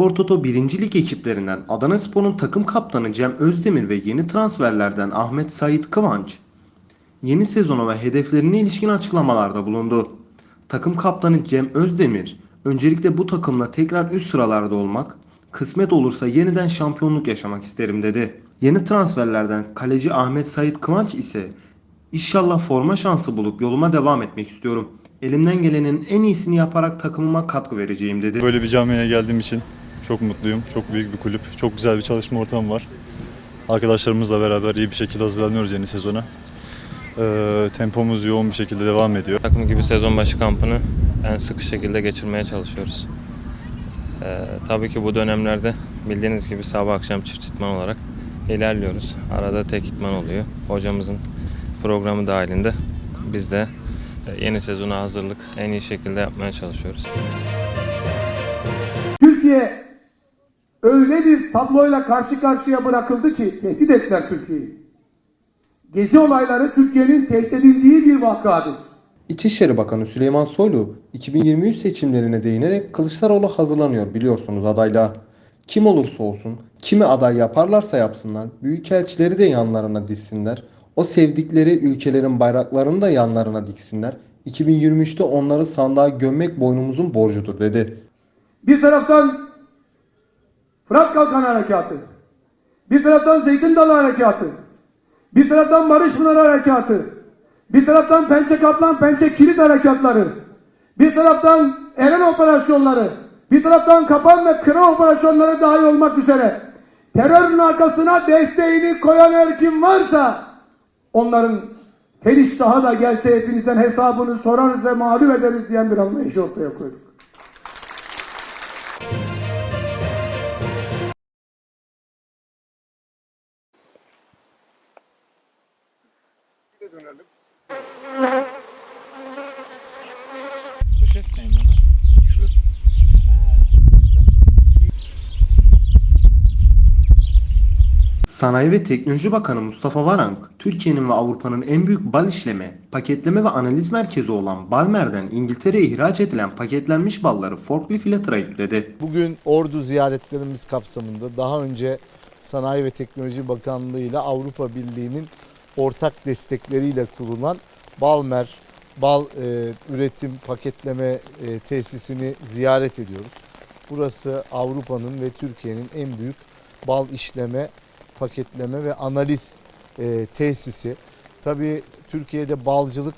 Spor Toto 1. Lig ekiplerinden Adana Spor'un takım kaptanı Cem Özdemir ve yeni transferlerden Ahmet Sait Kıvanç, yeni sezona ve hedeflerine ilişkin açıklamalarda bulundu. Takım kaptanı Cem Özdemir, öncelikle bu takımla tekrar üst sıralarda olmak, kısmet olursa yeniden şampiyonluk yaşamak isterim dedi. Yeni transferlerden kaleci Ahmet Sait Kıvanç ise İnşallah forma şansı bulup yoluma devam etmek istiyorum. Elimden gelenin en iyisini yaparak takımıma katkı vereceğim dedi. Böyle bir camiye geldiğim için çok mutluyum. Çok büyük bir kulüp. Çok güzel bir çalışma ortamı var. Arkadaşlarımızla beraber iyi bir şekilde hazırlanıyoruz yeni sezona. Ee, tempomuz yoğun bir şekilde devam ediyor. Takım gibi sezon başı kampını en sıkı şekilde geçirmeye çalışıyoruz. Ee, tabii ki bu dönemlerde bildiğiniz gibi sabah akşam çift idman olarak ilerliyoruz. Arada tek idman oluyor. Hocamızın programı dahilinde biz de e, yeni sezona hazırlık en iyi şekilde yapmaya çalışıyoruz. Türkiye öyle bir tabloyla karşı karşıya bırakıldı ki tehdit ettiler Türkiye'yi. Gezi olayları Türkiye'nin tehdit edildiği bir vakadır. İçişleri Bakanı Süleyman Soylu 2023 seçimlerine değinerek Kılıçdaroğlu hazırlanıyor biliyorsunuz adayla. Kim olursa olsun, kimi aday yaparlarsa yapsınlar, büyükelçileri de yanlarına dizsinler, o sevdikleri ülkelerin bayraklarını da yanlarına diksinler. 2023'te onları sandığa gömmek boynumuzun borcudur dedi. Bir taraftan Fırat Kalkan Harekatı, bir taraftan Zeytin Dalı Harekatı, bir taraftan Barış Pınarı Harekatı, bir taraftan Pençe Kaplan, Pençe Kilit Harekatları, bir taraftan Eren operasyonları, bir taraftan Kapan ve Kıra operasyonları dahil olmak üzere terörün arkasına desteğini koyan her kim varsa onların Feliş daha da gelse hepinizden hesabını sorarız ve mağlup ederiz diyen bir anlayışı ortaya koyduk. Sanayi ve Teknoloji Bakanı Mustafa Varank, Türkiye'nin ve Avrupa'nın en büyük bal işleme, paketleme ve analiz merkezi olan Balmer'den İngiltere'ye ihraç edilen paketlenmiş balları forklift ile tıra yükledi. Bugün Ordu ziyaretlerimiz kapsamında daha önce Sanayi ve Teknoloji Bakanlığı ile Avrupa Birliği'nin ortak destekleriyle kurulan Balmer bal e, üretim paketleme e, tesisini ziyaret ediyoruz. Burası Avrupa'nın ve Türkiye'nin en büyük bal işleme, paketleme ve analiz e, tesisi. Tabii Türkiye'de balcılık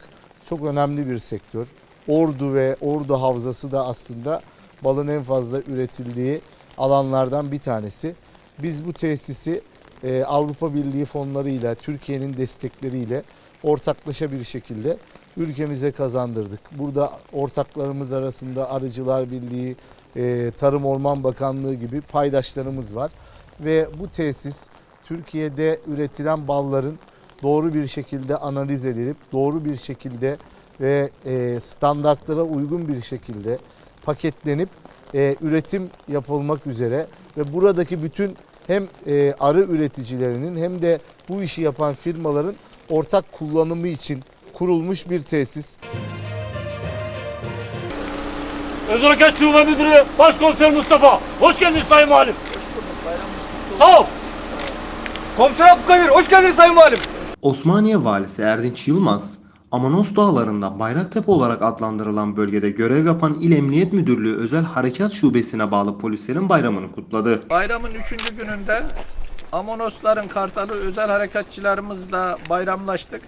çok önemli bir sektör. Ordu ve Ordu Havzası da aslında balın en fazla üretildiği alanlardan bir tanesi. Biz bu tesisi e, Avrupa Birliği fonlarıyla, Türkiye'nin destekleriyle ortaklaşa bir şekilde ülkemize kazandırdık. Burada ortaklarımız arasında Arıcılar Birliği, e, Tarım Orman Bakanlığı gibi paydaşlarımız var. Ve bu tesis Türkiye'de üretilen balların doğru bir şekilde analiz edilip doğru bir şekilde ve e, standartlara uygun bir şekilde paketlenip e, üretim yapılmak üzere ve buradaki bütün hem e, arı üreticilerinin hem de bu işi yapan firmaların ortak kullanımı için kurulmuş bir tesis. Harekat Şube Müdürü Başkomiser Mustafa. Hoş geldiniz Sayın Valim. Sağ ol. Komiser Abdülkadir hoş geldin Sayın Valim. Osmaniye Valisi Erdinç Yılmaz, Amanos Dağları'nda Bayraktepe olarak adlandırılan bölgede görev yapan İl Emniyet Müdürlüğü Özel Harekat Şubesi'ne bağlı polislerin bayramını kutladı. Bayramın üçüncü gününde Amonosların Kartalı özel harekatçılarımızla bayramlaştık.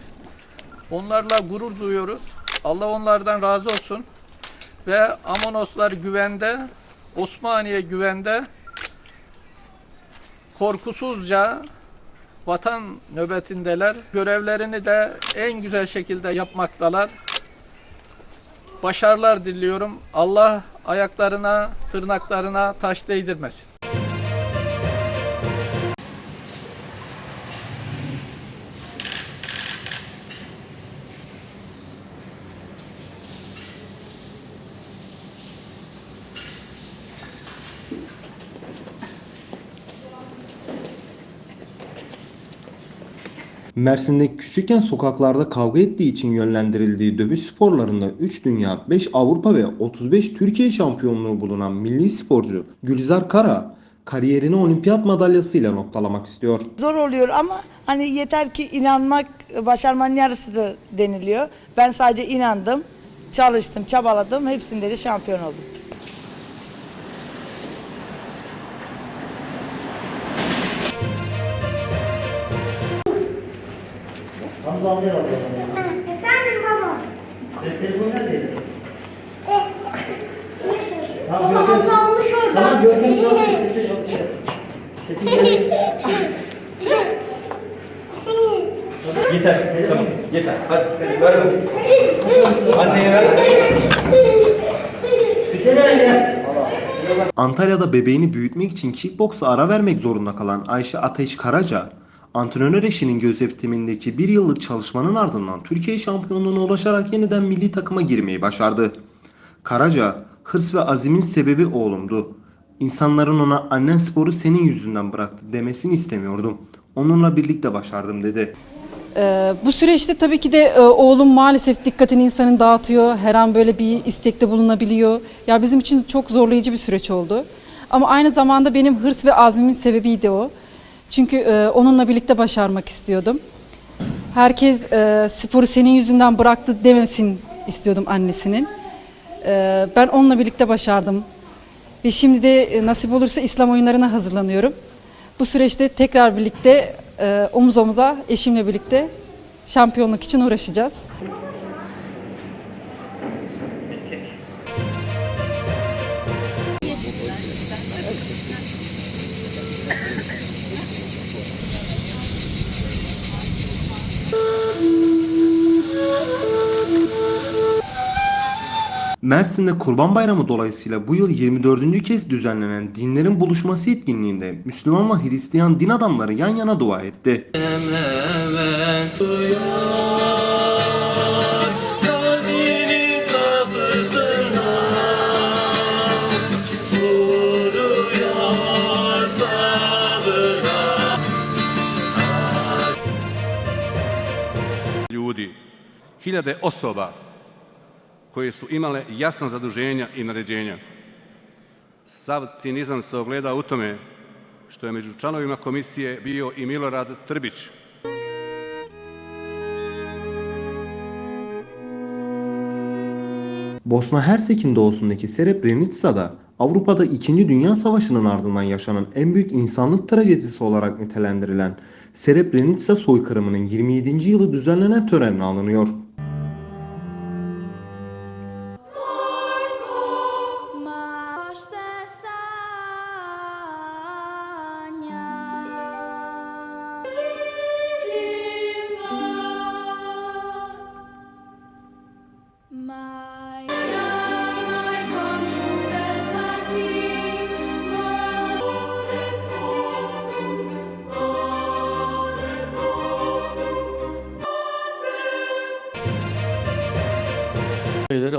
Onlarla gurur duyuyoruz. Allah onlardan razı olsun. Ve Amonoslar güvende, Osmaniye güvende, korkusuzca vatan nöbetindeler. Görevlerini de en güzel şekilde yapmaktalar. Başarılar diliyorum. Allah ayaklarına, tırnaklarına taş değdirmesin. Mersin'de küçükken sokaklarda kavga ettiği için yönlendirildiği dövüş sporlarında 3 dünya, 5 Avrupa ve 35 Türkiye şampiyonluğu bulunan milli sporcu Gülizar Kara, kariyerini olimpiyat madalyasıyla noktalamak istiyor. Zor oluyor ama hani yeter ki inanmak başarmanın yarısıdır deniliyor. Ben sadece inandım, çalıştım, çabaladım. Hepsinde de şampiyon oldum. Hamza amca var. Efendim baba. Senin telefon neredeydi? Tamam, baba Görkem- olmuş orada. Tamam Görkem çalışıyor. Sesi yok. Sesi geliyor. Yeter. Tamam. Yeter. Hadi. Hadi ver bakayım. Anneye ver. Hüseyin gel. Antalya'da bebeğini büyütmek için kickboksa ara vermek zorunda kalan Ayşe Ateş Karaca, antrenör eşinin gözetimindeki bir yıllık çalışmanın ardından Türkiye şampiyonluğuna ulaşarak yeniden milli takıma girmeyi başardı. Karaca, hırs ve azimin sebebi oğlumdu. İnsanların ona annen sporu senin yüzünden bıraktı demesini istemiyordum. Onunla birlikte başardım dedi. Ee, bu süreçte tabii ki de e, oğlum maalesef dikkatini insanın dağıtıyor. Her an böyle bir istekte bulunabiliyor. Ya bizim için çok zorlayıcı bir süreç oldu. Ama aynı zamanda benim hırs ve azmimin sebebiydi o. Çünkü e, onunla birlikte başarmak istiyordum. Herkes e, sporu senin yüzünden bıraktı demesin istiyordum annesinin. E, ben onunla birlikte başardım. Ve şimdi de e, nasip olursa İslam oyunlarına hazırlanıyorum. Bu süreçte tekrar birlikte e, omuz omuza eşimle birlikte şampiyonluk için uğraşacağız. Mersin'de Kurban Bayramı dolayısıyla bu yıl 24. kez düzenlenen dinlerin buluşması etkinliğinde Müslüman ve Hristiyan din adamları yan yana dua etti. ljudi, hiljade osoba koje su imale jasna zaduženja i naređenja. Sav cinizam se ogleda u tome što je među članovima komisije bio i Milorad Trbić, Bosna Hersek'in doğusundaki Srebrenica'da Avrupa'da 2. Dünya Savaşı'nın ardından yaşanan en büyük insanlık trajedisi olarak nitelendirilen Srebrenica soykırımının 27. yılı düzenlenen törenle alınıyor.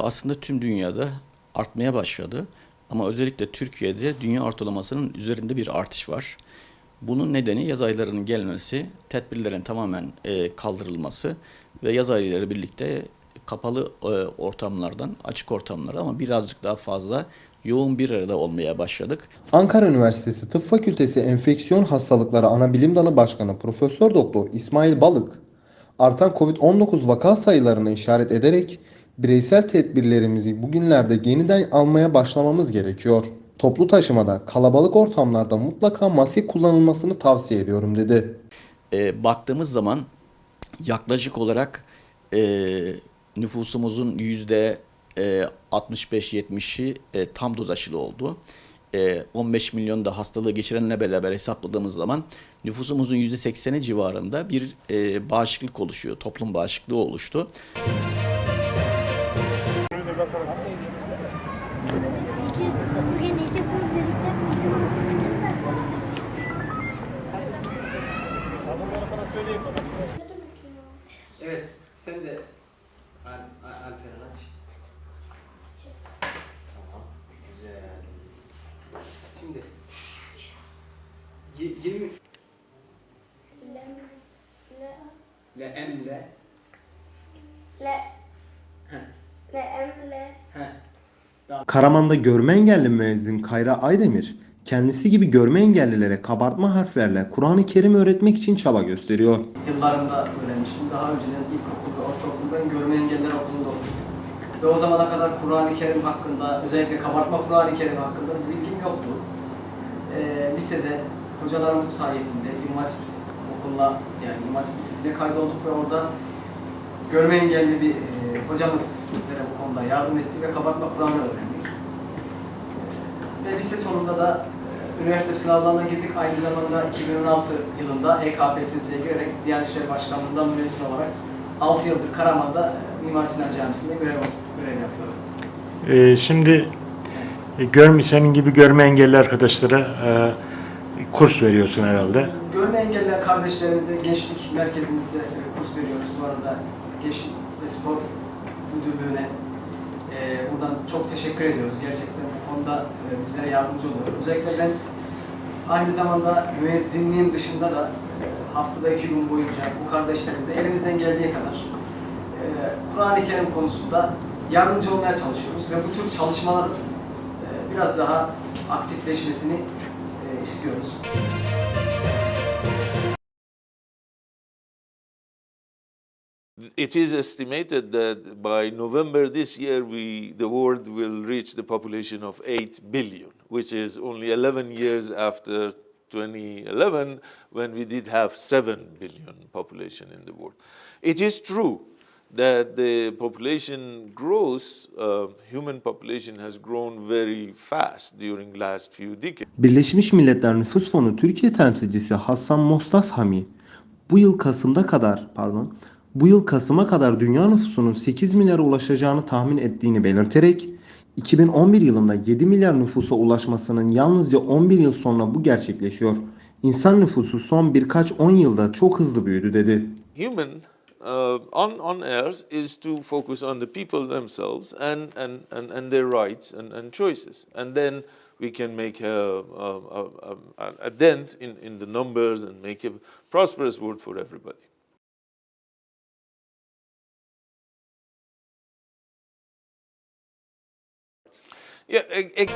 Aslında tüm dünyada artmaya başladı. Ama özellikle Türkiye'de dünya ortalamasının üzerinde bir artış var. Bunun nedeni yaz aylarının gelmesi, tedbirlerin tamamen e, kaldırılması ve yaz ayları birlikte kapalı e, ortamlardan açık ortamlara ama birazcık daha fazla yoğun bir arada olmaya başladık. Ankara Üniversitesi Tıp Fakültesi Enfeksiyon Hastalıkları Anabilim Dalı Başkanı Profesör Doktor İsmail Balık, artan COVID-19 vaka sayılarını işaret ederek bireysel tedbirlerimizi bugünlerde yeniden almaya başlamamız gerekiyor. Toplu taşımada, kalabalık ortamlarda mutlaka maske kullanılmasını tavsiye ediyorum dedi. E, baktığımız zaman yaklaşık olarak e, nüfusumuzun yüzde e, 65-70'i e, tam doz aşılı oldu. E, 15 milyon da hastalığı geçirenle beraber hesapladığımız zaman nüfusumuzun yüzde 80'i civarında bir e, bağışıklık oluşuyor. Toplum bağışıklığı oluştu. İki, Evet. Sen de Al Al Alperen aç. Tamam. Güzel. Şimdi y- 20 Le emle. Le Heh. le emle Heh. Karaman'da görme engelli müezzin Kayra Aydemir, kendisi gibi görme engellilere kabartma harflerle Kur'an-ı Kerim öğretmek için çaba gösteriyor. Yıllarımda öğrenmiştim. Daha önceden ilkokul ve ortaokul ben görme engeller okulunda okudum. Ve o zamana kadar Kur'an-ı Kerim hakkında, özellikle kabartma Kur'an-ı Kerim hakkında bir bilgim yoktu. Ee, lisede hocalarımız sayesinde İmam okuluna, yani İmam Hatip Lisesi'ne kaydolduk ve orada görme engelli bir e, hocamız bizlere bu konuda yardım etti ve kabartma Kur'an'ı öğrendik. Ee, ve lise sonunda da üniversite sınavlarına girdik. Aynı zamanda 2016 yılında EKPSS'ye girerek Diyanet İşleri Başkanlığı'ndan münezzin olarak 6 yıldır Karaman'da e, Mimar Sinan Camisi'nde görev, görev yapıyorum. Ee, şimdi e, görme, senin gibi görme engelli arkadaşlara e, kurs veriyorsun herhalde. Görme engelli kardeşlerimize gençlik merkezimizde e, kurs veriyoruz. Bu arada Gençlik ve Spor Müdürlüğü'ne e, buradan çok teşekkür ediyoruz. Gerçekten konuda e, bizlere yardımcı oluyor. Özellikle ben aynı zamanda müezzinliğin dışında da e, haftada iki gün boyunca bu kardeşlerimize elimizden geldiği kadar e, Kur'an-ı Kerim konusunda yardımcı olmaya çalışıyoruz ve bu tür çalışmaların biraz daha aktifleşmesini istiyoruz. It is estimated that by November this year, we, the world will reach the population of 8 billion, which is only 11 years after 2011, when we did have 7 billion population in the world. It is true that the population growth, uh, human population has grown very fast during last few decades. Birleşmiş Milletler Nüfus Fonu Türkiye temsilcisi Hassan Mostas Hami, bu yıl Kasım'da kadar, pardon, bu yıl Kasım'a kadar dünya nüfusunun 8 milyara ulaşacağını tahmin ettiğini belirterek, 2011 yılında 7 milyar nüfusa ulaşmasının yalnızca 11 yıl sonra bu gerçekleşiyor. İnsan nüfusu son birkaç 10 yılda çok hızlı büyüdü dedi. human uh, on, on earth is to focus on the people themselves and, and, and, and their rights and, and choices. And then we can make a, a, a, a, dent in, in the numbers and make a prosperous world for everybody. E- e-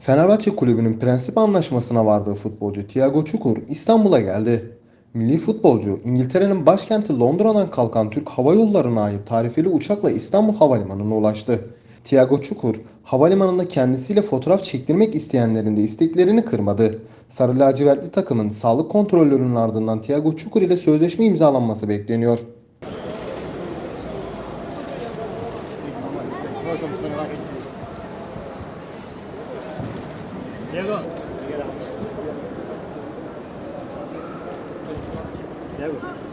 Fenerbahçe Kulübü'nün prensip anlaşmasına vardığı futbolcu Thiago Çukur İstanbul'a geldi. Milli futbolcu İngiltere'nin başkenti Londra'dan kalkan Türk Hava Yolları'na ait tarifeli uçakla İstanbul Havalimanı'na ulaştı. Thiago Çukur havalimanında kendisiyle fotoğraf çektirmek isteyenlerin de isteklerini kırmadı. Sarı lacivertli takımın sağlık kontrollerinin ardından Thiago Çukur ile sözleşme imzalanması bekleniyor. Diego. Diego.